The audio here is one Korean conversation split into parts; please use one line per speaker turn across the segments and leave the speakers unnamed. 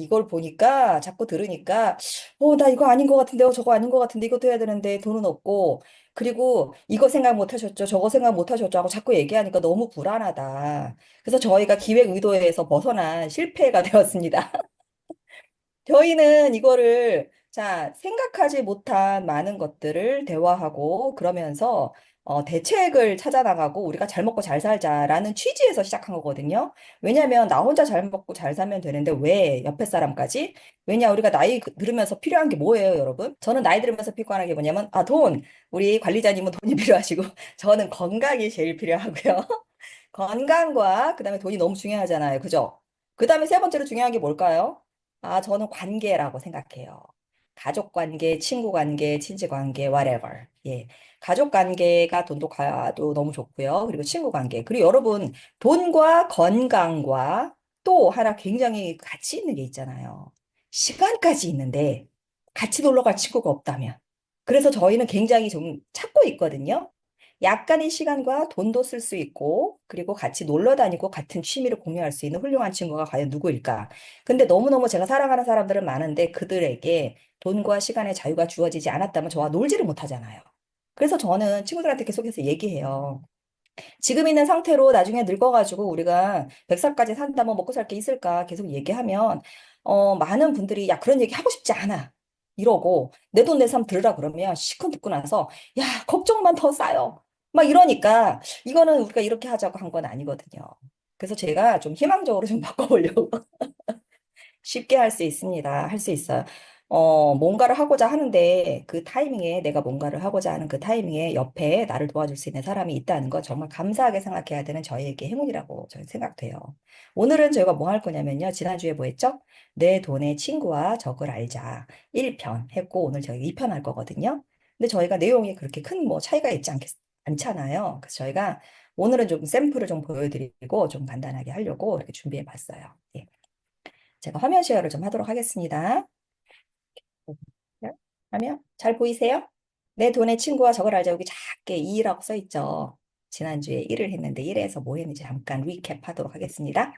이걸 보니까 자꾸 들으니까 어, 나 이거 아닌 것 같은데, 어, 저거 아닌 것 같은데, 이것도 해야 되는데 돈은 없고 그리고 이거 생각 못 하셨죠, 저거 생각 못 하셨죠 하고 자꾸 얘기하니까 너무 불안하다. 그래서 저희가 기획 의도에서 벗어난 실패가 되었습니다. 저희는 이거를 자 생각하지 못한 많은 것들을 대화하고 그러면서 어, 대책을 찾아 나가고 우리가 잘 먹고 잘 살자라는 취지에서 시작한 거거든요. 왜냐하면 나 혼자 잘 먹고 잘 살면 되는데 왜 옆에 사람까지? 왜냐 우리가 나이 그- 들으면서 필요한 게 뭐예요, 여러분? 저는 나이 들으면서 필요한 게 뭐냐면 아 돈. 우리 관리자님은 돈이 필요하시고 저는 건강이 제일 필요하고요. 건강과 그다음에 돈이 너무 중요하잖아요. 그죠? 그다음에 세 번째로 중요한 게 뭘까요? 아, 저는 관계라고 생각해요. 가족 관계, 친구 관계, 친지 관계, whatever. 예. 가족 관계가 돈도 가도 너무 좋고요. 그리고 친구 관계. 그리고 여러분, 돈과 건강과 또 하나 굉장히 가치 있는 게 있잖아요. 시간까지 있는데 같이 놀러 갈 친구가 없다면. 그래서 저희는 굉장히 좀 찾고 있거든요. 약간의 시간과 돈도 쓸 수 있고, 그리고 같이 놀러 다니고 같은 취미를 공유할 수 있는 훌륭한 친구가 과연 누구일까? 근데 너무너무 제가 사랑하는 사람들은 많은데 그들에게 돈과 시간의 자유가 주어지지 않았다면 저와 놀지를 못하잖아요. 그래서 저는 친구들한테 계속해서 얘기해요. 지금 있는 상태로 나중에 늙어가지고 우리가 100살까지 산다면 먹고 살 게 있을까 계속 얘기하면, 어, 많은 분들이 야, 그런 얘기 하고 싶지 않아. 이러고 내 돈 내 삶 들으라 그러면 시큰 듣고 나서 야, 걱정만 더 쌓여. 막 이러니까 이거는 우리가 이렇게 하자고 한 건 아니거든요. 그래서 제가 좀 희망적으로 좀 바꿔보려고. 쉽게 할 수 있습니다. 할 수 있어요. 어, 뭔가를 하고자 하는데 그 타이밍에 내가 뭔가를 하고자 하는 그 타이밍에 옆에 나를 도와줄 수 있는 사람이 있다는 거 정말 감사하게 생각해야 되는 저희에게 행운이라고 저는 생각돼요. 오늘은 저희가 뭐 할 거냐면요. 지난주에 뭐 했죠? 내 돈의 친구와 적을 알자. 1편 했고 오늘 저희가 2편 할 거거든요. 근데 저희가 내용이 그렇게 큰 뭐 차이가 있지 않겠, 않잖아요. 그래서 저희가 오늘은 좀 샘플을 좀 보여드리고 좀 간단하게 하려고 이렇게 준비해 봤어요. 예. 제가 화면 쉐어를 좀 하도록 하겠습니다. 하면 잘 보이세요? 내 돈의 친구와 적을 알자 여기 작게 2라고 써 있죠. 지난주에 1을 했는데 1에서 뭐 했는지 잠깐 리캡 하도록 하겠습니다.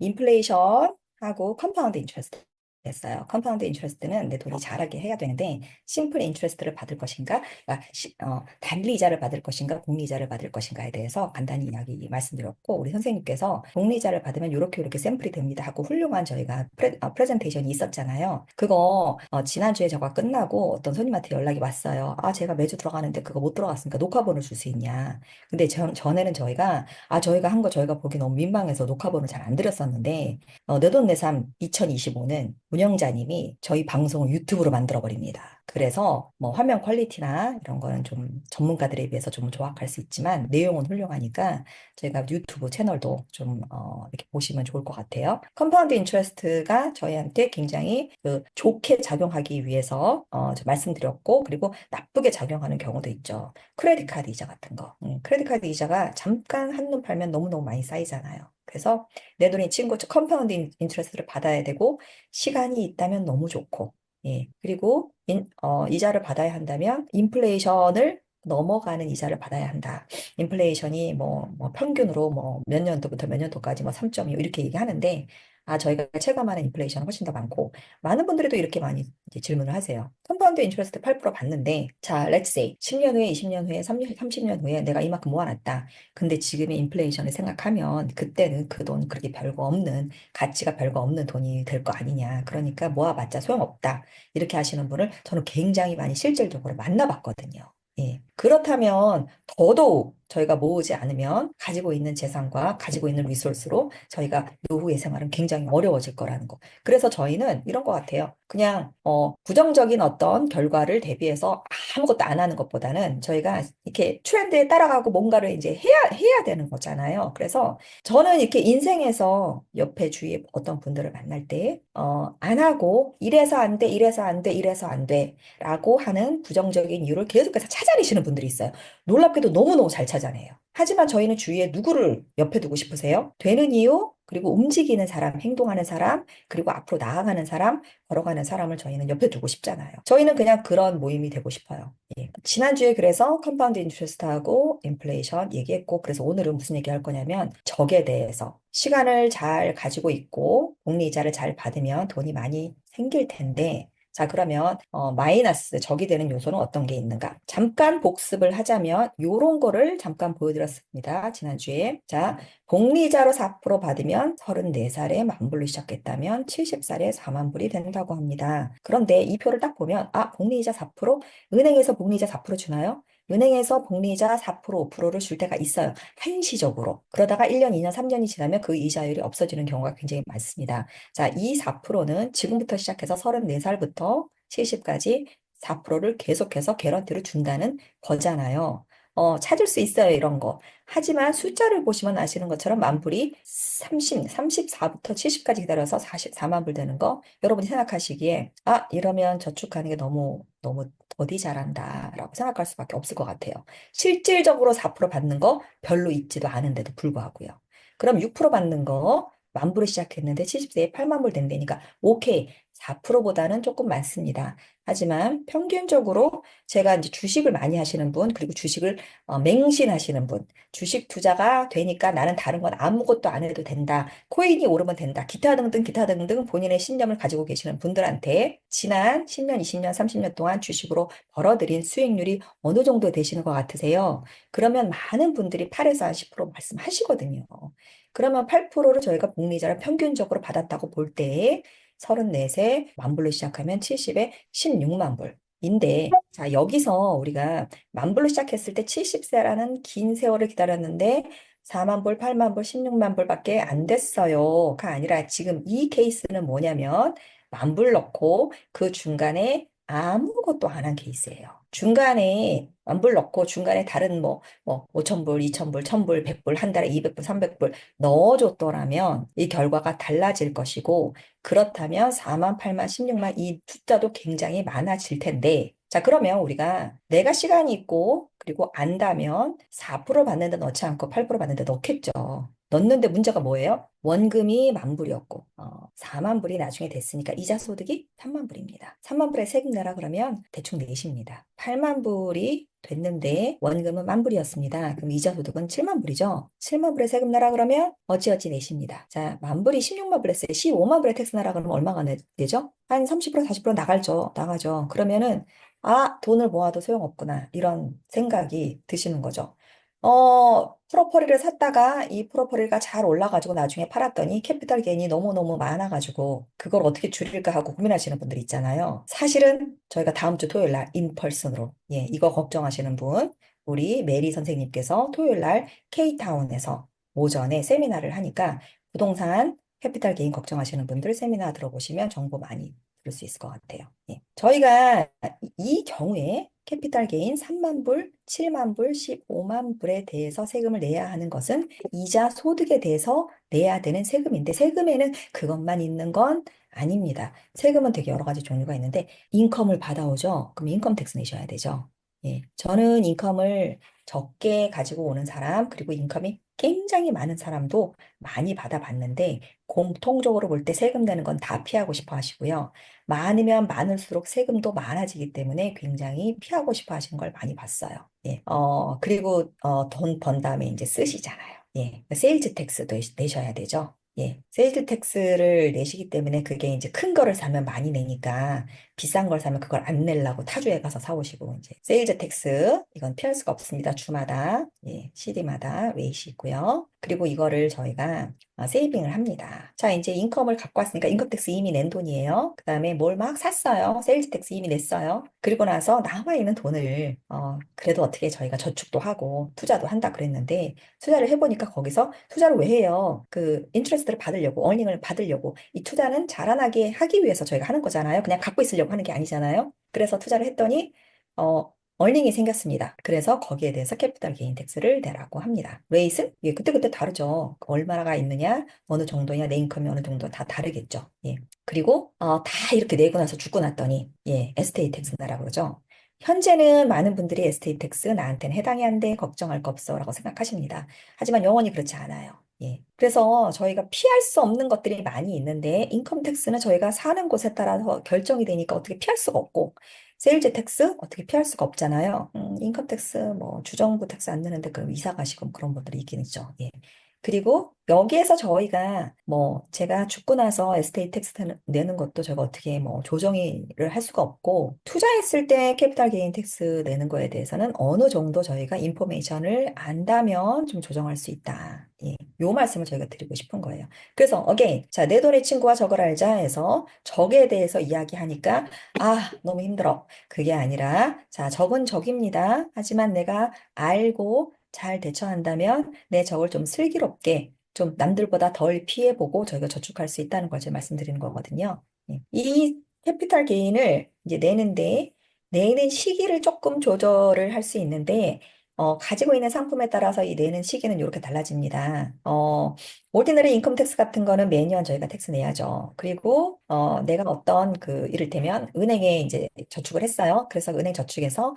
인플레이션 하고 컴파운드 인트레스트 됐어요. 컴파운드 인트레스트는 내 돈이 자라게 해야 되는데 심플 인트레스트를 받을 것인가, 그러니까 시- 어, 단리자를 받을 것인가, 공리자를 받을 것인가에 대해서 간단히 이야기 말씀드렸고 우리 선생님께서 공리자를 받으면 이렇게 이렇게 샘플이 됩니다 하고 훌륭한 저희가 프레, 어, 프레젠테이션이 있었잖아요. 그거 어, 지난주에 저가 끝나고 어떤 손님한테 연락이 왔어요. 아 제가 매주 들어가는데 그거 못 들어갔으니까 녹화본을 줄 수 있냐. 근데 전, 전에는 저희가 아 저희가 한 거 저희가 보기 너무 민망해서 녹화본을 잘 안 드렸었는데 어, 내돈내산 2025는 운영자님이 저희 방송을 유튜브로 만들어 버립니다. 그래서 뭐 화면 퀄리티나 이런 거는 좀 전문가들에 비해서 좀 조악할 수 있지만 내용은 훌륭하니까 저희가 유튜브 채널도 좀 어, 이렇게 보시면 좋을 것 같아요. 컴파운드 인트레스트가 저희한테 굉장히 그 좋게 작용하기 위해서 어, 저 말씀드렸고 그리고 나쁘게 작용하는 경우도 있죠. 크레딧 카드 이자 같은 거. 음, 크레딧 카드 이자가 잠깐 한눈 팔면 너무너무 많이 쌓이잖아요. 그래서 내 돈이 친구 컴파운드 인- 인트레스트를 받아야 되고 시간이 있다면 너무 좋고 예 그리고 인, 어, 이자를 받아야 한다면 인플레이션을 넘어가는 이자를 받아야 한다. 인플레이션이 뭐, 뭐 평균으로 뭐 몇 년도부터 몇 년도까지 뭐 3.25 이렇게 얘기하는데 아 저희가 체감하는 인플레이션은 훨씬 더 많고 많은 분들이 또 이렇게 많이 질문을 하세요. 컴파운드 인트레스트 8% 받는데 자, let's say 10년 후에, 20년 후에, 30, 30년 후에 내가 이만큼 모아놨다. 근데 지금의 인플레이션을 생각하면 그때는 그 돈 그렇게 별거 없는 가치가 별거 없는 돈이 될 거 아니냐. 그러니까 모아봤자 소용없다. 이렇게 하시는 분을 저는 굉장히 많이 실질적으로 만나봤거든요. 예. 그렇다면 더더욱 저희가 모으지 않으면 가지고 있는 재산과 가지고 있는 리소스로 저희가 노후의 생활은 굉장히 어려워질 거라는 거. 그래서 저희는 이런 것 같아요. 그냥 어, 부정적인 어떤 결과를 대비해서 아무것도 안 하는 것보다는 저희가 이렇게 트렌드에 따라가고 뭔가를 이제 해야 해야 되는 거잖아요. 그래서 저는 이렇게 인생에서 옆에 주위에 어떤 분들을 만날 때, 어, 안 하고, 이래서 안 돼, 이래서 안 돼, 이래서 안 돼, 라고 하는 부정적인 이유를 계속해서 찾아내시는 분들이 있어요. 놀랍게도 너무너무 잘 찾아 내요. 하지만 저희는 주위에 누구를 옆에 두고 싶으세요? 되는 이유, 그리고 움직이는 사람, 행동하는 사람, 그리고 앞으로 나아가는 사람, 걸어가는 사람을 저희는 옆에 두고 싶잖아요. 저희는 그냥 그런 모임이 되고 싶어요. 예. 지난주에 그래서 컴파운드 인트레스트하고 인플레이션 얘기했고, 그래서 오늘은 무슨 얘기 할 거냐면 적에 대해서 시간을 잘 가지고 있고 복리이자를 잘 받으면 돈이 많이 생길 텐데 자, 그러면 어, 마이너스 적이 되는 요소는 어떤 게 있는가? 잠깐 복습을 하자면 요런 거를 잠깐 보여드렸습니다. 지난주에. 자, 복리자로 4% 받으면 34살에 만불로 시작했다면 70살에 4만 불이 된다고 합니다. 그런데 이 표를 딱 보면 아, 복리이자 4%? 은행에서 복리이자 4% 주나요? 은행에서 복리이자 4%, 5%를 줄 때가 있어요. 한시적으로. 그러다가 1년, 2년, 3년이 지나면 그 이자율이 없어지는 경우가 굉장히 많습니다. 자, 이 4%는 지금부터 시작해서 34살부터 70까지 4%를 계속해서 개런티를 준다는 거잖아요. 어, 찾을 수 있어요, 이런 거. 하지만 숫자를 보시면 아시는 것처럼 만불이 30, 34부터 70까지 기다려서 44만 불 되는 거 여러분이 생각하시기에 아, 이러면 저축하는 게 너무 너무 더디 잘한다라고 생각할 수밖에 없을 것 같아요. 실질적으로 4% 받는 거 별로 있지도 않은데도 불구하고요. 그럼 6% 받는 거 만불을 시작했는데 70세에 8만 불 된다니까 오케이 4%보다는 조금 많습니다. 하지만 평균적으로 제가 이제 주식을 많이 하시는 분, 그리고 주식을 어, 맹신하시는 분, 주식 투자가 되니까 나는 다른 건 아무것도 안 해도 된다. 코인이 오르면 된다. 기타 등등, 기타 등등 본인의 신념을 가지고 계시는 분들한테 지난 10년, 20년, 30년 동안 주식으로 벌어들인 수익률이 어느 정도 되시는 것 같으세요? 그러면 많은 분들이 8에서 한 10% 말씀하시거든요. 그러면 8%를 저희가 복리자를 평균적으로 받았다고 볼 때 34세 만불로 시작하면 70에 16만 불인데 자 여기서 우리가 만불로 시작했을 때 70세라는 긴 세월을 기다렸는데 4만 불, 8만 불, 16만 불밖에 안 됐어요가 아니라 지금 이 케이스는 뭐냐면 만불 넣고 그 중간에 아무것도 안 한 케이스예요. 중간에 만불 넣고 중간에 다른 뭐, 뭐 5천불, 2천불, 1천불, 100불, 한 달에 200불, 300불 넣어줬더라면 이 결과가 달라질 것이고 그렇다면 4만, 8만, 16만 이 숫자도 굉장히 많아질 텐데 자 그러면 우리가 내가 시간이 있고 그리고 안다면 4% 받는데 넣지 않고 8% 받는데 넣겠죠. 넣는데 문제가 뭐예요? 원금이 만 불이었고 어, 4만 불이 나중에 됐으니까 이자 소득이 3만 불입니다. 3만 불에 세금 내라 그러면 대충 내십니다. 8만 불이 됐는데 원금은 만 불이었습니다. 그럼 이자 소득은 7만 불이죠. 7만 불에 세금 내라 그러면 어찌어찌 내십니다. 자, 만 불이 16만 불 했어요. 15만 불에 텍스 내라 그러면 얼마가 내, 되죠? 한 30% 40% 나갈죠. 나가죠. 그러면은 아, 돈을 모아도 소용없구나. 이런 생각이 드시는 거죠. 어, 프로퍼리를 샀다가 이 프로퍼리가 잘 올라가지고 나중에 팔았더니 캐피탈 게인이 너무너무 많아가지고 그걸 어떻게 줄일까 하고 고민하시는 분들 있잖아요. 사실은 저희가 다음 주 토요일 날 인펄슨으로, 예, 이거 걱정하시는 분, 우리 메리 선생님께서 토요일 날 K타운에서 오전에 세미나를 하니까 부동산 캐피탈 게인 걱정하시는 분들 세미나 들어보시면 정보 많이 들을 수 있을 것 같아요. 예. 저희가 이 경우에 캐피탈 게인 3만 불, 7만 불, 15만 불에 대해서 세금을 내야 하는 것은 이자 소득에 대해서 내야 되는 세금인데 세금에는 그것만 있는 건 아닙니다. 세금은 되게 여러 가지 종류가 있는데 인컴을 받아오죠. 그럼 인컴 텍스 내셔야 되죠. 예. 저는 인컴을 적게 가지고 오는 사람, 그리고 인컴이 굉장히 많은 사람도 많이 받아봤는데, 공통적으로 볼 때 세금 내는 건 다 피하고 싶어 하시고요. 많으면 많을수록 세금도 많아지기 때문에 굉장히 피하고 싶어 하시는 걸 많이 봤어요. 예. 어, 그리고, 어, 돈 번 다음에 이제 쓰시잖아요. 예. 세일즈 텍스도 내셔야 되죠. 예, 세일즈 텍스를 내시기 때문에 그게 이제 큰 거를 사면 많이 내니까 비싼 걸 사면 그걸 안 내려고 타주에 가서 사오시고 이제 세일즈 텍스 이건 피할 수가 없습니다. 주마다 예, CD마다 웨이시 있고요. 그리고 이거를 저희가 어, 세이빙을 합니다. 자, 이제 인컴을 갖고 왔으니까 인컴 텍스 이미 낸 돈이에요. 그 다음에 뭘 막 샀어요. 세일즈 텍스 이미 냈어요. 그리고 나서 남아 있는 돈을 어, 그래도 어떻게 저희가 저축도 하고 투자도 한다 그랬는데 투자를 해보니까 거기서 투자를 왜 해요? 그 인트레스트를 받으려고 어닝을 받으려고 이 투자는 자라나게 하기 위해서 저희가 하는 거잖아요. 그냥 갖고 있으려고 하는 게 아니잖아요. 그래서 투자를 했더니 어, 얼닝이 생겼습니다. 그래서 거기에 대해서 캐피탈 게인 텍스를 내라고 합니다. 레이슨? 예, 그때그때 다르죠. 얼마나 있느냐, 어느 정도냐, 내 인컴이 어느 정도 다 다르겠죠. 예. 그리고 어, 다 이렇게 내고 나서 죽고 났더니 예, 에스테이 텍스 내라 그러죠. 현재는 많은 분들이 에스테이트 텍스 나한테는 해당이 안 돼, 걱정할 거 없어 라고 생각하십니다. 하지만 영원히 그렇지 않아요. 예. 그래서 저희가 피할 수 없는 것들이 많이 있는데 인컴 텍스는 저희가 사는 곳에 따라서 결정이 되니까 어떻게 피할 수가 없고 세일즈 텍스 어떻게 피할 수가 없잖아요. 음, 인컴 텍스 뭐 주정부 텍스 안 내는데 그럼 이사 가시고 그런 분들이 있긴 있죠. 예. 그리고 여기에서 저희가 뭐 제가 죽고 나서 에스테이트 텍스 내는 것도 제가 어떻게 뭐 조정을 할 수가 없고 투자했을 때 캐피탈 게인 텍스 내는 거에 대해서는 어느 정도 저희가 인포메이션을 안다면 좀 조정할 수 있다. 예. 요 말씀을 저희가 드리고 싶은 거예요. 그래서 어게인 자, 내 돈의 친구와 적을 알자 해서 적에 대해서 이야기하니까 아, 너무 힘들어. 그게 아니라 자, 적은 적입니다. 하지만 내가 알고 잘 대처한다면 내 적을 좀 슬기롭게 좀 남들보다 덜 피해보고 저희가 저축할 수 있다는 걸 제가 말씀드리는 거거든요. 예. 이 캐피탈 게인을 이제 내는데 내는 시기를 조금 조절을 할 수 있는데 어, 가지고 있는 상품에 따라서 이 내는 시기는 이렇게 달라집니다. 어, 오디너리 인컴 텍스 같은 거는 매년 저희가 텍스 내야죠. 그리고 어, 내가 어떤 그 이를테면 은행에 이제 저축을 했어요. 그래서 은행 저축에서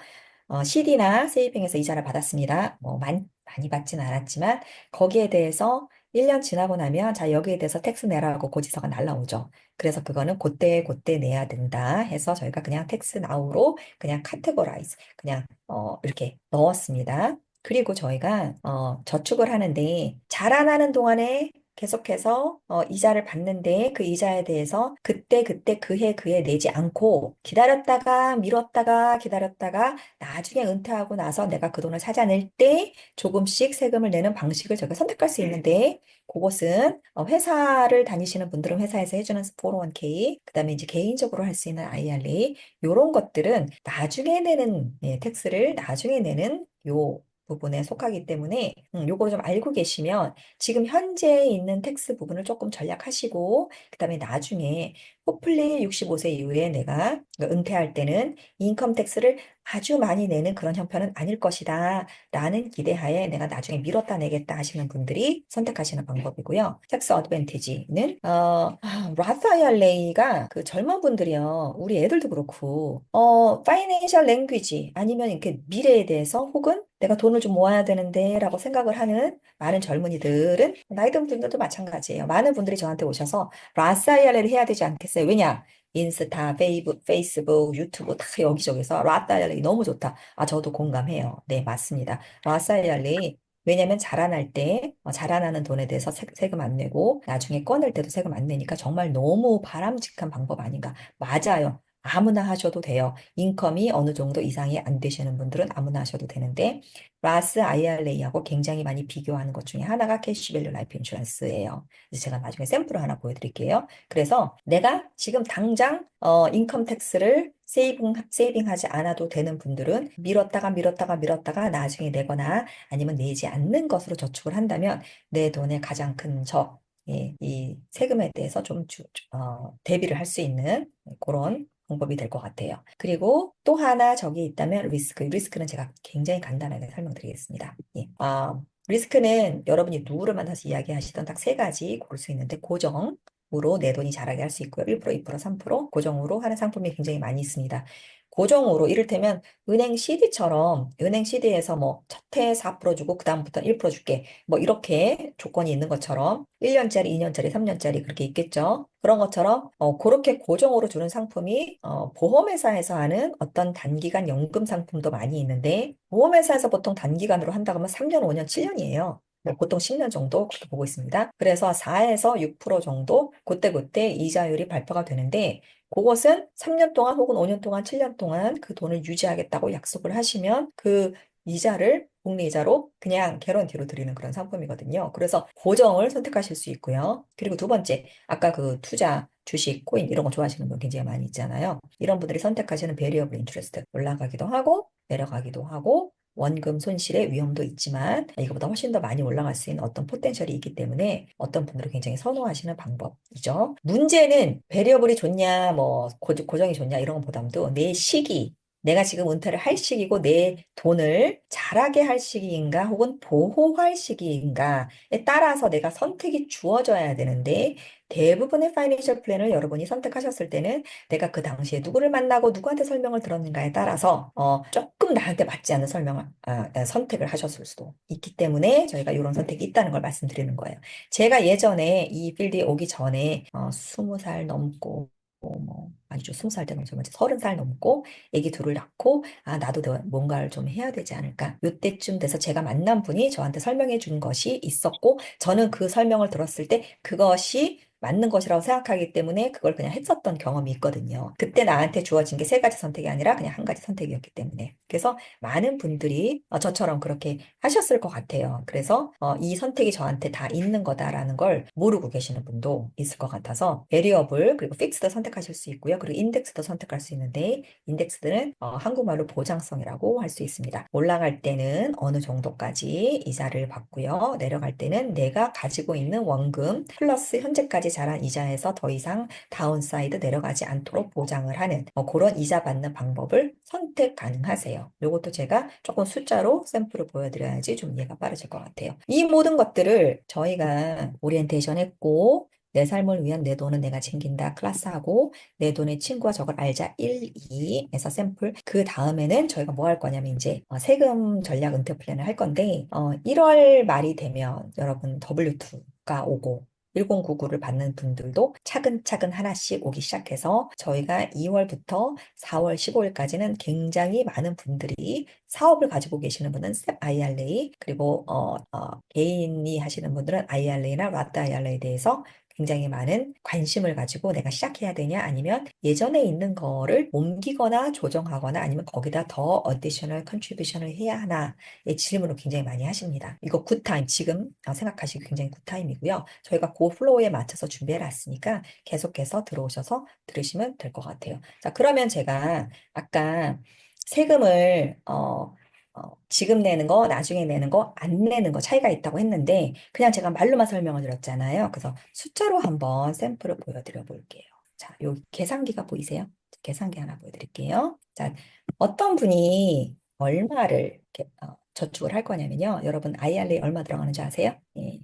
어, CD나 세이빙에서 이자를 받았습니다. 뭐 많이, 받진 않았지만 거기에 대해서 1년 지나고 나면 자 여기에 대해서 텍스 내라고 고지서가 날라오죠. 그래서 그거는 그때 그때 내야 된다 해서 저희가 그냥 텍스 나우로 그냥 카테고라이즈 그냥 어, 이렇게 넣었습니다. 그리고 저희가 어, 저축을 하는데 자라나는 동안에 계속해서 어, 이자를 받는데 그 이자에 대해서 그때 그때 그해 그해 내지 않고 기다렸다가 미뤘다가 기다렸다가 나중에 은퇴하고 나서 내가 그 돈을 찾아낼 때 조금씩 세금을 내는 방식을 저희가 선택할 수 있는데 그것은 어, 회사를 다니시는 분들은 회사에서 해주는 401k 그다음에 이제 개인적으로 할 수 있는 IRA 이런 것들은 나중에 내는 예, 텍스를 나중에 내는 요 부분에 속하기 때문에 음, 요거를 좀 알고 계시면 지금 현재 있는 텍스 부분을 조금 전략하시고 그 다음에 나중에 호플리 65세 이후에 내가 은퇴할 때는 인컴 텍스를 아주 많이 내는 그런 형편은 아닐 것이다 라는 기대하에 내가 나중에 미뤘다 내겠다 하시는 분들이 선택하시는 방법이고요. 텍스 어드밴티지는 어, 라스 IRA가 그 젊은 분들이요. 우리 애들도 그렇고 어, 파이낸셜 랭귀지 아니면 이렇게 미래에 대해서 혹은 내가 돈을 좀 모아야 되는데 라고 생각을 하는 많은 젊은이들은 나이 든 분들도 마찬가지예요. 많은 분들이 저한테 오셔서 IRA를 해야 되지 않겠 어요? 왜냐? 인스타, 페이북, 페이스북, 유튜브 다 여기저기서 라따이알리 너무 좋다. 아, 저도 공감해요. 네, 맞습니다. 라따이알리 왜냐면 자라날 때 어, 자라나는 돈에 대해서 세, 세금 안 내고 나중에 꺼낼 때도 세금 안 내니까 정말 너무 바람직한 방법 아닌가. 맞아요. 아무나 하셔도 돼요. 인컴이 어느 정도 이상이 안 되시는 분들은 아무나 하셔도 되는데 라스 IRA하고 굉장히 많이 비교하는 것 중에 하나가 캐시밸류 라이프 인슈런스예요. 그래서 제가 나중에 샘플을 하나 보여드릴게요. 그래서 내가 지금 당장 어, 인컴 텍스를 세이빙, 세이빙하지 않아도 되는 분들은 미뤘다가 미뤘다가 미뤘다가 나중에 내거나 아니면 내지 않는 것으로 저축을 한다면 내 돈의 가장 큰 적, 예, 이 세금에 대해서 좀 주, 어, 대비를 할 수 있는 그런 방법이 될 것 같아요. 그리고 또 하나 저기 있다면 리스크. 리스크는 제가 굉장히 간단하게 설명드리겠습니다. 예. 아, 리스크는 여러분이 누구를 만나서 이야기하시던 딱 세 가지 고를 수 있는데 고정, 으로 내 돈이 자라게 할 수 있고요. 1%, 2%, 3% 고정으로 하는 상품이 굉장히 많이 있습니다. 고정으로 이를테면 은행 CD처럼 은행 CD에서 뭐 첫 해 4% 주고 그다음부터 1% 줄게 뭐 이렇게 조건이 있는 것처럼 1년짜리, 2년짜리, 3년짜리 그렇게 있겠죠. 그런 것처럼 어, 그렇게 고정으로 주는 상품이 어, 보험회사에서 하는 어떤 단기간 연금 상품도 많이 있는데 보험회사에서 보통 단기간으로 한다고 하면 3년, 5년, 7년이에요. 뭐 보통 10년 정도 그렇게 보고 있습니다. 그래서 4에서 6% 정도 그때그때 이자율이 발표가 되는데 그것은 3년 동안 혹은 5년 동안 7년 동안 그 돈을 유지하겠다고 약속을 하시면 그 이자를 복리이자로 그냥 개런티로 드리는 그런 상품이거든요. 그래서 고정을 선택하실 수 있고요. 그리고 두 번째, 아까 그 투자, 주식, 코인 이런 거 좋아하시는 분 굉장히 많이 있잖아요. 이런 분들이 선택하시는 베리어블 인트레스트 올라가기도 하고 내려가기도 하고 원금 손실의 위험도 있지만 이거보다 훨씬 더 많이 올라갈 수 있는 어떤 포텐셜이 있기 때문에 어떤 분들은 굉장히 선호하시는 방법이죠. 문제는 베리어블이 좋냐, 뭐 고, 정이 좋냐 이런 것보다도 내 시기, 내가 지금 은퇴를 할 시기고 내 돈을 자라게 할 시기인가 혹은 보호할 시기인가에 따라서 내가 선택이 주어져야 되는데 대부분의 파이낸셜 플랜을 여러분이 선택하셨을 때는 내가 그 당시에 누구를 만나고 누구한테 설명을 들었는가에 따라서 어, 조금 나한테 맞지 않는 설명을 아, 아, 선택을 하셨을 수도 있기 때문에 저희가 이런 선택이 있다는 걸 말씀드리는 거예요. 제가 예전에 이 필드에 오기 전에 어, 20살 넘고 뭐 아니죠. 스무 살 때 넘죠. 먼저 서른 살 넘고 아기 둘을 낳고 아 나도 내- 뭔가를 좀 해야 되지 않을까. 요때쯤 돼서 제가 만난 분이 저한테 설명해 준 것이 있었고 저는 그 설명을 들었을 때 그것이 맞는 것이라고 생각하기 때문에 그걸 그냥 했었던 경험이 있거든요. 그때 나한테 주어진 게 세 가지 선택이 아니라 그냥 한 가지 선택이었기 때문에. 그래서 많은 분들이 어, 저처럼 그렇게 하셨을 것 같아요. 그래서 어, 이 선택이 저한테 다 있는 거다라는 걸 모르고 계시는 분도 있을 것 같아서 베리어블 그리고 픽스도 선택하실 수 있고요. 그리고 인덱스도 선택할 수 있는데 인덱스는 어, 한국말로 보장성이라고 할 수 있습니다. 올라갈 때는 어느 정도까지 이자를 받고요. 내려갈 때는 내가 가지고 있는 원금 플러스 현재까지 자란 이자에서 더 이상 다운사이드 내려가지 않도록 보장을 하는 어, 그런 이자 받는 방법을 선택 가능하세요. 이것도 제가 조금 숫자로 샘플을 보여드려야지 좀 이해가 빠르실 것 같아요. 이 모든 것들을 저희가 오리엔테이션 했고 내 삶을 위한 내 돈은 내가 챙긴다 클래스하고 내 돈의 친구와 저걸 알자 1, 2에서 샘플 그 다음에는 저희가 뭐 할 거냐면 이제 어, 세금 전략 은퇴 플랜을 할 건데 어, 1월 말이 되면 여러분 W2 가 오고 1099를 받는 분들도 차근차근 하나씩 오기 시작해서 저희가 2월부터 4월 15일까지는 굉장히 많은 분들이 사업을 가지고 계시는 분은 스텝 IRA 그리고 어, 어, 개인이 하시는 분들은 IRA나 라트 IRA에 대해서 굉장히 많은 관심을 가지고 내가 시작해야 되냐 아니면 예전에 있는 거를 옮기거나 조정하거나 아니면 거기다 더 어디셔널 컨트리뷰션을 해야 하나의 질문을 굉장히 많이 하십니다. 이거 굿타임 지금 어, 생각하시기 굉장히 굿타임이고요. 저희가 그 플로우에 맞춰서 준비해 놨으니까 계속해서 들어오셔서 들으시면 될 것 같아요. 자, 그러면 제가 아까 세금을 어, 어, 지금 내는 거, 나중에 내는 거, 안 내는 거 차이가 있다고 했는데 그냥 제가 말로만 설명을 드렸잖아요. 그래서 숫자로 한번 샘플을 보여드려 볼게요. 자, 여기 계산기가 보이세요? 계산기 하나 보여드릴게요. 자, 어떤 분이 얼마를 이렇게, 어, 저축을 할 거냐면요. 여러분 IRA 얼마 들어가는지 아세요? 예.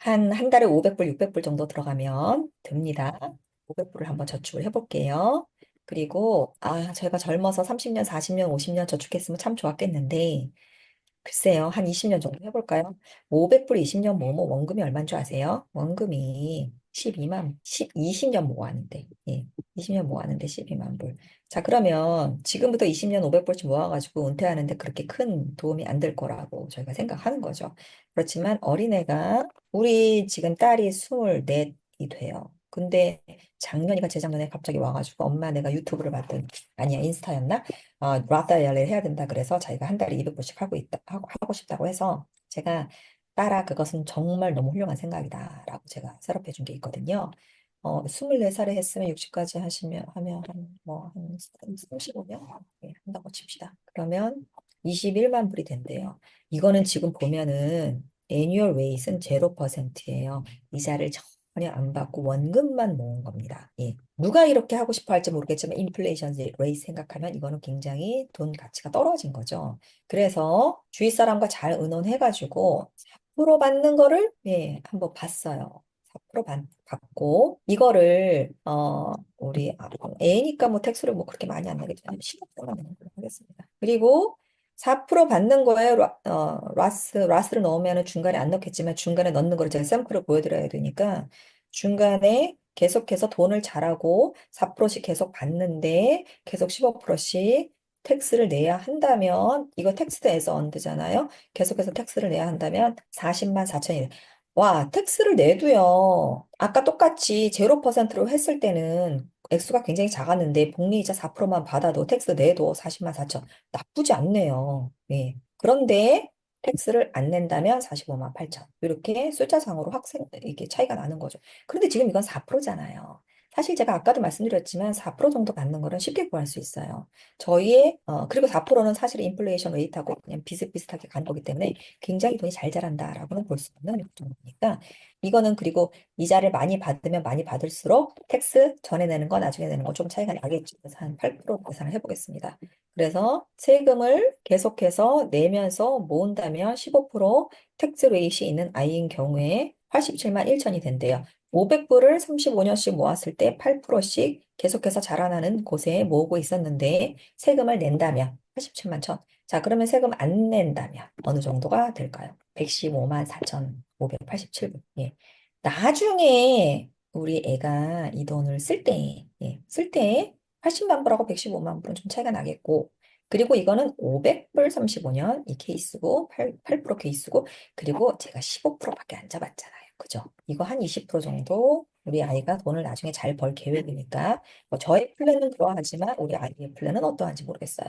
한, 한 달에 500불, 600불 정도 들어가면 됩니다. 500불을 한번 저축을 해볼게요. 그리고, 아, 저희가 젊어서 30년, 40년, 50년 저축했으면 참 좋았겠는데, 글쎄요, 한 20년 정도 해볼까요? 500불 20년 모으면 원금이 얼마인 줄 아세요? 원금이 12만, 10, 20년 모았는데, 예, 20년 모았는데 12만 불. 자, 그러면 지금부터 20년 500불씩 모아가지고 은퇴하는데 그렇게 큰 도움이 안 될 거라고 저희가 생각하는 거죠. 그렇지만 어린애가, 우리 지금 딸이 24이 돼요. 근데 작년이가 재작년에 갑자기 와가지고 엄마 내가 유튜브를 봤더니 아니야 인스타였나? 어, 이야기를 해야 된다 그래서 자기가 한 달에 200불씩 하고 있다 하고, 하고 싶다고 해서 제가 딸아 그것은 정말 너무 훌륭한 생각이다라고 제가 셋업해 준 게 있거든요. 어, 24살에 했으면 60까지 하시면 하면 한 뭐한 35년 예, 한다고 칩시다. 그러면 21만 불이 된대요. 이거는 지금 보면은 애뉴얼 웨이트는 0%예요. 이자를 전혀 안 받고 원금만 모은 겁니다. 예. 누가 이렇게 하고 싶어 할지 모르겠지만 인플레이션 레이트 생각하면 이거는 굉장히 돈 가치가 떨어진 거죠. 그래서 주위 사람과 잘 의논해가지고 4% 받는 거를 예, 한번 봤어요. 4% 받, 받고 이거를 어 우리 아, 애니까 뭐 텍스를 뭐 그렇게 많이 안 내겠지만 15%만 내는 걸로 하겠습니다. 그리고 4% 받는 거에 라, 어, 라스, 라스를 넣으면 중간에 안 넣겠지만 중간에 넣는 거를 제가 샘플을 보여드려야 되니까 중간에 계속해서 돈을 잘하고 4%씩 계속 받는데 계속 15%씩 텍스를 내야 한다면 이거 텍스트 에서 언드잖아요. 계속해서 텍스를 내야 한다면 40만 4천이 와, 텍스를 내도요. 아까 똑같이 0%로 했을 때는 액수가 굉장히 작았는데 복리이자 4%만 받아도 텍스 내도 40만 4천. 나쁘지 않네요. 예. 그런데 텍스를 안 낸다면 45만 8천. 이렇게 숫자상으로 확생, 이게 차이가 나는 거죠. 그런데 지금 이건 4%잖아요. 사실 제가 아까도 말씀드렸지만 4% 정도 받는 거는 쉽게 구할 수 있어요. 저희의, 어, 그리고 4%는 사실 인플레이션 레이트하고 그냥 비슷비슷하게 가는 거기 때문에 굉장히 돈이 잘 자란다라고는 볼 수 없는 정도니까 이거는 그리고 이자를 많이 받으면 많이 받을수록 텍스 전에 내는 거 나중에 내는 거 좀 차이가 나겠죠. 그래서 한 8% 계산을 해보겠습니다. 그래서 세금을 계속해서 내면서 모은다면 15% 텍스 레이시 있는 아이인 경우에 87만 1천이 된대요. 500불을 35년씩 모았을 때 8%씩 계속해서 자라나는 곳에 모으고 있었는데 세금을 낸다면 87만 천. 자, 그러면 세금 안 낸다면 어느 정도가 될까요? 115만 4,587불. 예. 나중에 우리 애가 이 돈을 쓸 때, 예, 쓸 때 80만 불하고 115만 불은 좀 차이가 나겠고, 그리고 이거는 500불 35년 이 케이스고, 8, 8% 케이스고, 그리고 제가 15%밖에 안 잡았잖아요. 그죠? 이거 한 20% 정도 우리 아이가 돈을 나중에 잘 벌 계획이니까, 뭐 저의 플랜은 그러하지만 우리 아이의 플랜은 어떠한지 모르겠어요.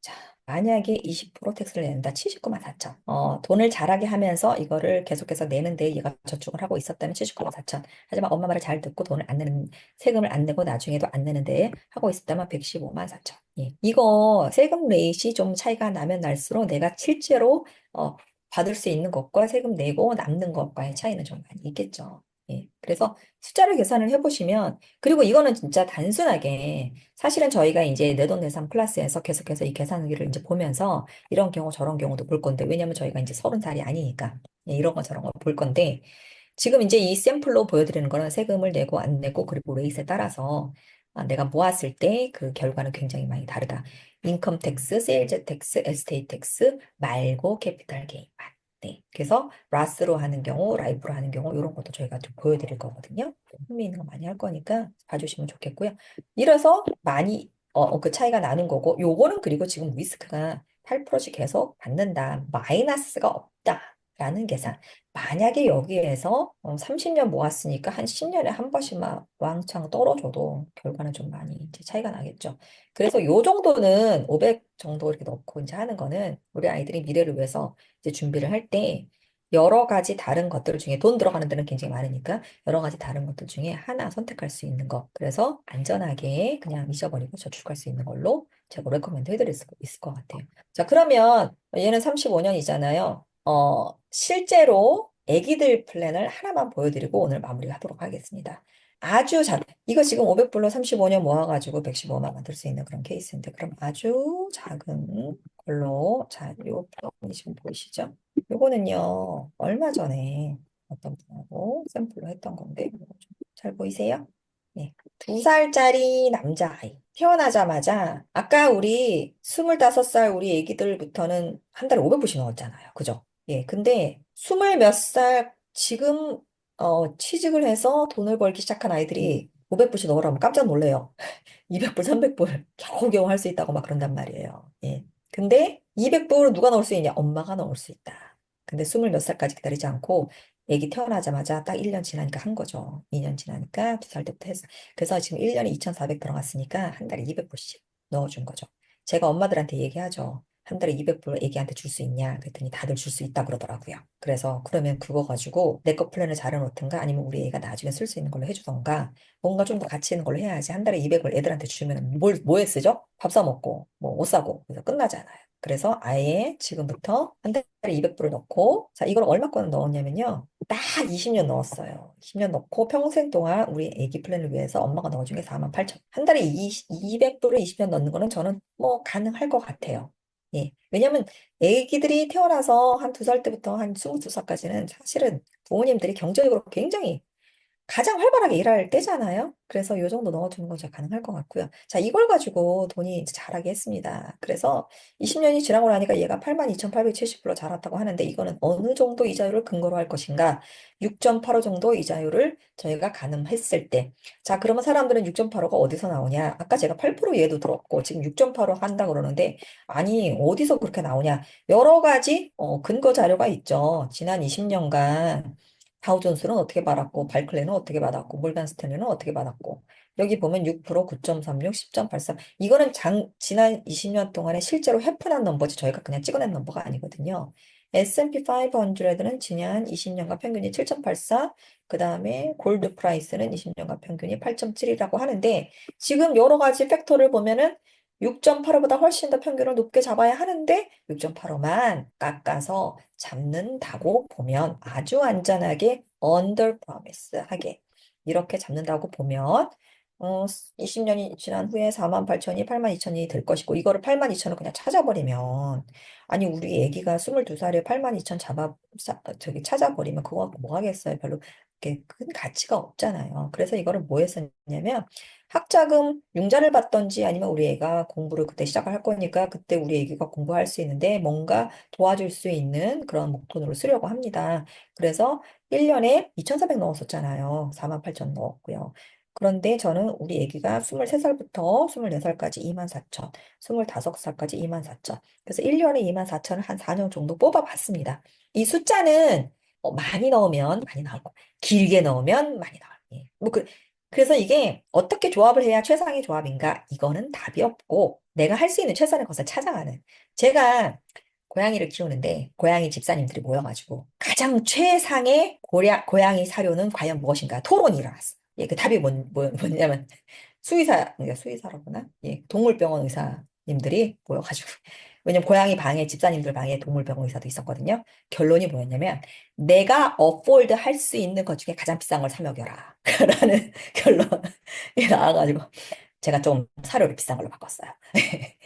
자, 만약에 20% 텍스를 낸다. 79만 4천. 어, 돈을 잘하게 하면서 이거를 계속해서 내는데 얘가 저축을 하고 있었다면 79만 4천. 하지만 엄마 말을 잘 듣고 돈을 안 내는, 세금을 안 내고 나중에도 안 내는데 하고 있었다면 115만 4천. 예. 이거 세금 레이시 좀 차이가 나면 날수록 내가 실제로, 어, 받을 수 있는 것과 세금 내고 남는 것과의 차이는 좀 많이 있겠죠. 예. 그래서 숫자를 계산을 해보시면, 그리고 이거는 진짜 단순하게, 사실은 저희가 이제 내돈내산 플러스에서 계속해서 이 계산기를 이제 보면서 이런 경우 저런 경우도 볼 건데, 왜냐면 저희가 이제 서른 살이 아니니까, 예, 이런 거 저런 거 볼 건데, 지금 이제 이 샘플로 보여드리는 거는 세금을 내고 안 내고, 그리고 레이스에 따라서 아, 내가 모았을 때 그 결과는 굉장히 많이 다르다. 인컴 텍스, 세일즈 텍스, 에스테이트 텍스 말고 캐피탈 게인만. 네. 그래서 라스로 하는 경우, 라이프로 하는 경우 이런 것도 저희가 좀 보여드릴 거거든요. 흥미 있는 거 많이 할 거니까 봐주시면 좋겠고요. 이래서 많이 어, 어, 그 차이가 나는 거고 요거는 그리고 지금 리스크가 8%씩 계속 받는다. 마이너스가 없다 라는 계산. 만약에 여기에서 어, 30년 모았으니까 한 10년에 한 번씩 만 왕창 떨어져도 결과는 좀 많이 이제 차이가 나겠죠. 그래서 요 정도는 500 정도 이렇게 넣고 이제 하는 거는 우리 아이들이 미래를 위해서 이제 준비를 할 때 여러 가지 다른 것들 중에 돈 들어가는 데는 굉장히 많으니까 여러 가지 다른 것들 중에 하나 선택할 수 있는 거. 그래서 안전하게 그냥 잊어버리고 저축할 수 있는 걸로 제가 레코멘드 해드릴 수 있을 것 같아요. 자, 그러면 얘는 35년이잖아요. 어, 실제로 애기들 플랜을 하나만 보여드리고 오늘 마무리하도록 하겠습니다. 아주 작, 이거 지금 500불로 35년 모아가지고 115만 만들 수 있는 그런 케이스인데, 그럼 아주 작은 걸로, 자, 요 지금 보이시죠? 요거는요, 얼마 전에 어떤 분하고 샘플로 했던 건데, 좀잘 보이세요? 네. 두 살짜리 남자아이. 태어나자마자, 아까 우리 25살 우리 애기들부터는 한 달에 500불씩 넣었잖아요. 그죠? 예. 근데 스물 몇 살, 지금, 어, 취직을 해서 돈을 벌기 시작한 아이들이 500불씩 넣으라면 깜짝 놀래요. 200불, 300불 겨우겨우 할 수 있다고 막 그런단 말이에요. 예. 근데 200불을 누가 넣을 수 있냐? 엄마가 넣을 수 있다. 근데 스물 몇 살까지 기다리지 않고 애기 태어나자마자 딱 1년 지나니까 한 거죠. 2년 지나니까 두 살 때부터 했어. 그래서 지금 1년에 2,400 들어갔으니까 한 달에 200불씩 넣어준 거죠. 제가 엄마들한테 얘기하죠. 한 달에 200불 애기한테 줄 수 있냐? 그랬더니 다들 줄 수 있다 그러더라고요. 그래서 그러면 그거 가지고 내 거 플랜을 잘 해놓든가 아니면 우리 애가 나중에 쓸 수 있는 걸로 해주던가 뭔가 좀 더 가치 있는 걸로 해야지. 한 달에 200불 애들한테 주면 뭘, 뭐에 쓰죠? 밥 사 먹고, 뭐 옷 사고. 그래서 끝나잖아요. 그래서 아예 지금부터 한 달에 200불을 넣고, 자, 이걸 얼마권을 넣었냐면요. 딱 20년 넣었어요. 20년 넣고 평생 동안 우리 애기 플랜을 위해서 엄마가 넣어준 게 4만 8천. 한 달에 200불을 20년 넣는 거는 저는 뭐 가능할 것 같아요. 예. 왜냐면 애기들이 태어나서 한 두 살 때부터 한 22살까지는 사실은 부모님들이 경제적으로 굉장히 가장 활발하게 일할 때잖아요. 그래서 요 정도 넣어두는 건 가능할 것 같고요. 자, 이걸 가지고 돈이 자라게 했습니다. 그래서 20년이 지나고 나니까 얘가 82,870불로 자랐다고 하는데 이거는 어느 정도 이자율을 근거로 할 것인가? 6.85 정도 이자율을 저희가 가늠했을 때. 자, 그러면 사람들은 6.85가 어디서 나오냐? 아까 제가 8% 얘도 들었고 지금 6.85 한다 그러는데 아니, 어디서 그렇게 나오냐? 여러 가지 어, 근거 자료가 있죠. 지난 20년간 다우존스는 어떻게 받았고, 발클레는 어떻게 받았고, 몰간 스탠리는 어떻게 받았고, 여기 보면 6%, 9.36, 10.83. 이거는 장, 지난 20년 동안에 실제로 해픈한 넘버지 저희가 그냥 찍어낸 넘버가 아니거든요. S&P 500는 지난 20년간 평균이 7.84, 그 다음에 골드 프라이스는 20년간 평균이 8.7이라고 하는데, 지금 여러 가지 팩터를 보면은 6.85보다 훨씬 더 평균을 높게 잡아야 하는데 6.85만 깎아서 잡는다고 보면 아주 안전하게 under promise 하게 이렇게 잡는다고 보면 어, 20년이 지난 후에 4만 8천이 8만 2천이 될 것이고, 이거를 8만 2천을 그냥 찾아버리면, 아니, 우리 애기가 22살에 8만 2천 잡아, 사- 저기 찾아버리면 그거 뭐 하겠어요? 별로 큰 가치가 없잖아요. 그래서 이거를 뭐 했었냐면, 학자금 융자를 받던지 아니면 우리 애가 공부를 그때 시작을 할 거니까 그때 우리 애기가 공부할 수 있는데 뭔가 도와줄 수 있는 그런 목돈으로 쓰려고 합니다. 그래서 1년에 2,400 넣었었잖아요. 4만 8천 넣었고요. 그런데 저는 우리 아기가 23살부터 24살까지 2만 4천, 25살까지 2만 4천. 그래서 1년에 2만 4천을 한 4년 정도 뽑아봤습니다. 이 숫자는 어, 많이 넣으면 많이 나올 거, 길게 넣으면 많이 나와요. 예. 뭐 그, 그래서 이게 어떻게 조합을 해야 최상의 조합인가? 이거는 답이 없고 내가 할 수 있는 최선의 것을 찾아가는. 제가 고양이를 키우는데 고양이 집사님들이 모여가지고 가장 최상의 고야, 고양이 사료는 과연 무엇인가 토론이 일어났어요. 예, 그 답이 뭔, 뭐, 뭐냐면 수의사, 수의사라구나. 예, 동물병원 의사님들이 모여가지고 왜냐면 고양이 방에 집사님들 방에 동물병원 의사도 있었거든요. 결론이 뭐였냐면 내가 어폴드 할 수 있는 것 중에 가장 비싼 걸 사 먹여라. 라는 결론이 나와가지고 제가 좀 사료를 비싼 걸로 바꿨어요.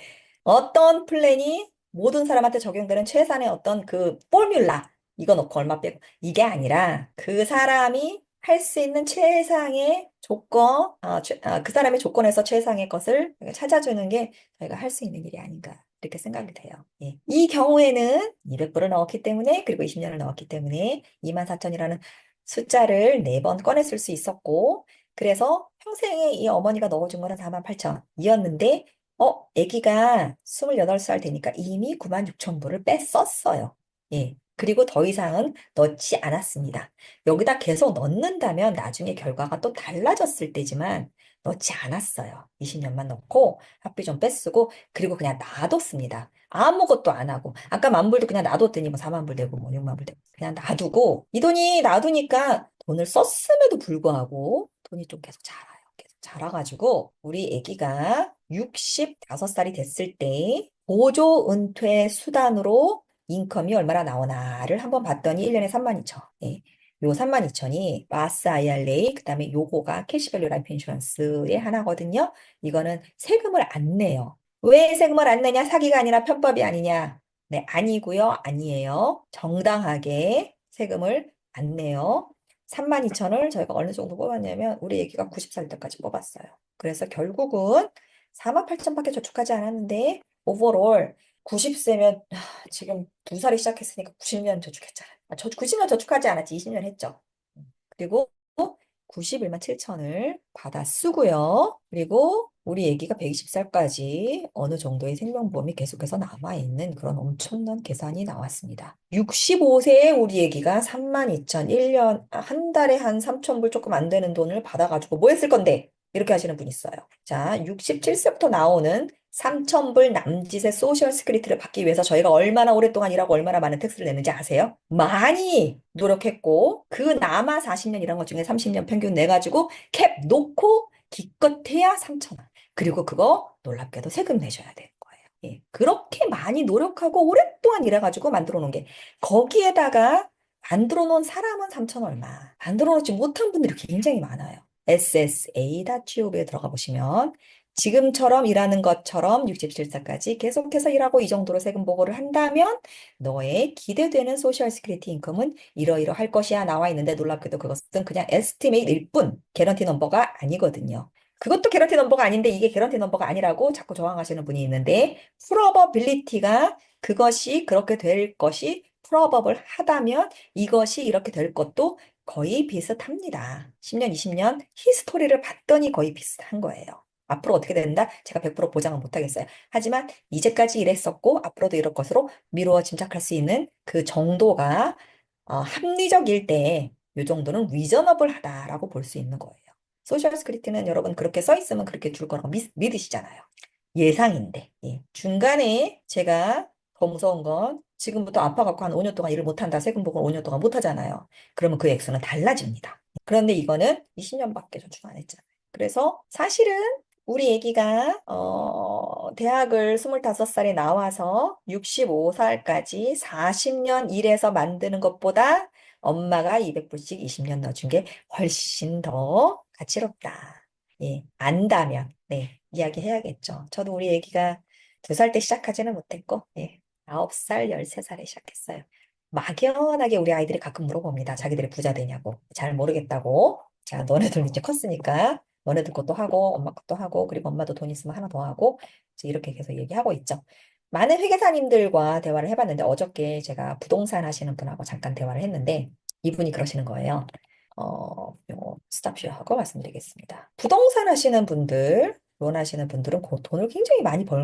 어떤 플랜이 모든 사람한테 적용되는 최선의 어떤 그 포뮬라, 이거 넣고 얼마 빼고, 이게 아니라 그 사람이 할 수 있는 최상의 조건, 아, 최- 아, 그 사람의 조건에서 최상의 것을 찾아주는 게 저희가 할 수 있는 일이 아닌가, 이렇게 생각이 돼요. 예. 이 경우에는 200불을 넣었기 때문에, 그리고 20년을 넣었기 때문에 24,000이라는 숫자를 네번 꺼내 쓸수 있었고, 그래서 평생에 이 어머니가 넣어준 거는 48,000이었는데, 어, 아기가 28살 되니까 이미 9만 6천 불을 뺐었어요. 예. 그리고 더 이상은 넣지 않았습니다. 여기다 계속 넣는다면 나중에 결과가 또 달라졌을 때지만 넣지 않았어요. 20년만 넣고 학비 좀 뺐쓰고 그리고 그냥 놔뒀습니다. 아무것도 안 하고 아까 만 불도 그냥 놔뒀더니 뭐 4만 불 되고 뭐 6만 불 되고 그냥 놔두고 이 돈이 놔두니까 돈을 썼음에도 불구하고 돈이 좀 계속 자라요. 계속 자라가지고 우리 아기가 65살이 됐을 때 보조 은퇴 수단으로 인컴이 얼마나 나오나를 한번 봤더니 1년에 3만 2천. 예. 요 3만 2천이 마스 IRA, 그 다음에 요거가 캐시밸류 라이프 인슈런스의 하나거든요. 이거는 세금을 안 내요. 왜 세금을 안 내냐? 사기가 아니라 편법이 아니냐? 네, 아니고요. 아니에요. 정당하게 세금을 안 내요. 3만 2천을 저희가 어느 정도 뽑았냐면 우리 애기가 90살 때까지 뽑았어요. 그래서 결국은 4만 8천밖에 저축하지 않았는데 오버롤 90세면 지금 두 살이 시작했으니까 90년 저축했잖아요. 아, 저 90년 저축하지 않았지 20년 했죠. 음. 그리고 91만 7천을 받아 쓰고요. 그리고 우리 애기가 120살까지 어느 정도의 생명보험이 계속해서 남아있는 그런 엄청난 계산이 나왔습니다. 65세에 우리 애기가 32,000, 1년, 한 달에 한 3,000불 조금 안 되는 돈을 받아가지고 뭐 했을 건데? 이렇게 하시는 분 있어요. 자, 67세부터 나오는 3,000불 남짓의 소셜 스크리트를 받기 위해서 저희가 얼마나 오랫동안 일하고 얼마나 많은 텍스를 냈는지 아세요? 많이 노력했고, 그 남아 40년 일한 것 중에 30년 평균 내가지고 캡 놓고 기껏해야 3,000원. 그리고 그거 놀랍게도 세금 내셔야 거예요. 예. 그렇게 많이 노력하고 오랫동안 일해가지고 만들어 놓은 게, 거기에다가 만들어 놓은 사람은 3천 얼마. 만들어 놓지 못한 분들이 굉장히 많아요. ssa.gov에 들어가 보시면 지금처럼 일하는 것처럼 67살까지 계속해서 일하고 이 정도로 세금 보고를 한다면 너의 기대되는 소셜 스크리티 인컴은 이러이러할 것이야 나와 있는데 놀랍게도 그것은 그냥 에스티메이트일 뿐 개런티 넘버가 아니거든요. 그것도 개런티 넘버가 아닌데 이게 개런티 넘버가 아니라고 자꾸 저항하시는 분이 있는데 프로버빌리티가 그것이 그렇게 될 것이 프로버블 하다면 이것이 이렇게 될 것도 거의 비슷합니다. 10년, 20년 히스토리를 봤더니 거의 비슷한 거예요. 앞으로 어떻게 된다? 제가 100% 보장은 못하겠어요. 하지만 이제까지 이랬었고 앞으로도 이럴 것으로 미루어 짐작할 수 있는 그 정도가 어, 합리적일 때 이 정도는 리저너블하다라고 볼 수 있는 거예요. 소셜 스크립트는 여러분 그렇게 써 있으면 그렇게 줄 거라고 믿, 믿으시잖아요. 예상인데 예. 중간에 제가 더 무서운 건 지금부터 아파갖고 한 5년 동안 일을 못한다. 세금 보고 5년 동안 못하잖아요. 그러면 그 액수는 달라집니다. 그런데 이거는 20년밖에 저축 안 했잖아요. 그래서 사실은 우리 애기가 어, 대학을 25살에 나와서 65살까지 40년 일해서 만드는 것보다 엄마가 200불씩 20년 넣어준 게 훨씬 더 가치롭다. 예, 안다면, 네, 이야기해야겠죠. 저도 우리 애기가 두 살 때 시작하지는 못했고, 예, 아홉 살, 열세 살에 시작했어요. 막연하게 우리 아이들이 가끔 물어봅니다. 자기들이 부자 되냐고. 잘 모르겠다고. 자, 너네들 이제 컸으니까, 너네들 것도 하고, 엄마 것도 하고, 그리고 엄마도 돈 있으면 하나 더 하고, 이렇게 계속 얘기하고 있죠. 많은 회계사님들과 대화를 해봤는데, 어저께 제가 부동산 하시는 분하고 잠깐 대화를 했는데, 이분이 그러시는 거예요. 어, 요거 스탑 뷰하고 말씀드리겠습니다. 부동산 하시는 분들, 론 하시는 분들은 그 돈을 굉장히 많이 벌